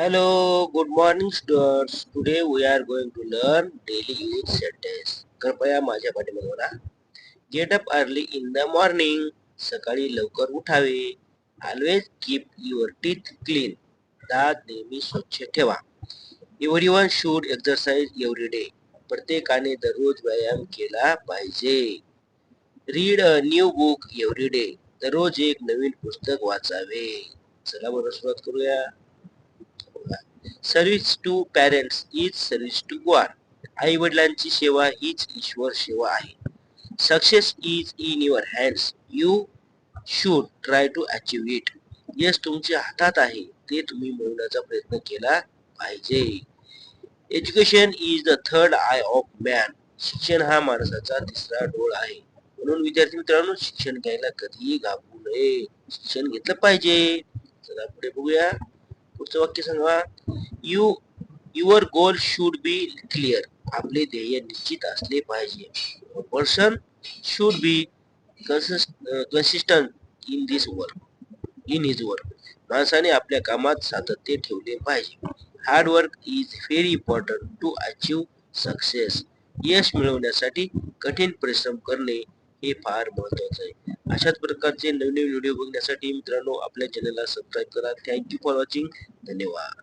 Hello, good morning students. Today we are going to learn daily use sentence. कृपया माझ्या पाठीमागे बघा. Get up early in the morning. सकाळी लवकर उठावे. Always keep your teeth clean. दात नेहमी स्वच्छ ठेवा. Everyone should exercise every day. प्रत्येकाने दररोज व्यायाम केला पाहिजे. Read a new book every day. दररोज एक नवीन पुस्तक वाचावे. चला बरं सुरुवात करूया. Service to parents is service to God आई वडिलांची सेवा हीच ईश्वर सेवा आहे. Success is in your hands you should try to achieve it यश तुमच्या हातात आहे. ते तुम्ही मिळवण्याचा प्रयत्न केला पाहिजे. Education is the third eye of man शिक्षण हा माणसाचा तिसरा डोळ आहे. म्हणून विद्यार्थी मित्रांनो शिक्षण घ्यायला कधीही घाबरू नये. शिक्षण घेतलं पाहिजे. चला पुढे बघूया. पुढचं वाक्य सांगा. You your goal should be clear आपले ध्येय निश्चित असले पाहिजे. Person should be consistent in this work in his work माणसाने आपल्या कामात सातत्य ठेवले पाहिजे. Hard work is very important to achieve success यश मिळवण्यासाठी कठीण परिश्रम करणे हे फार महत्वाचं आहे. अशाच प्रकारचे नवीन नवीन व्हिडिओ बघण्यासाठी मित्रांनो आपल्या चॅनलला सबस्क्राईब करा. थँक्यू फॉर वॉचिंग धन्यवाद.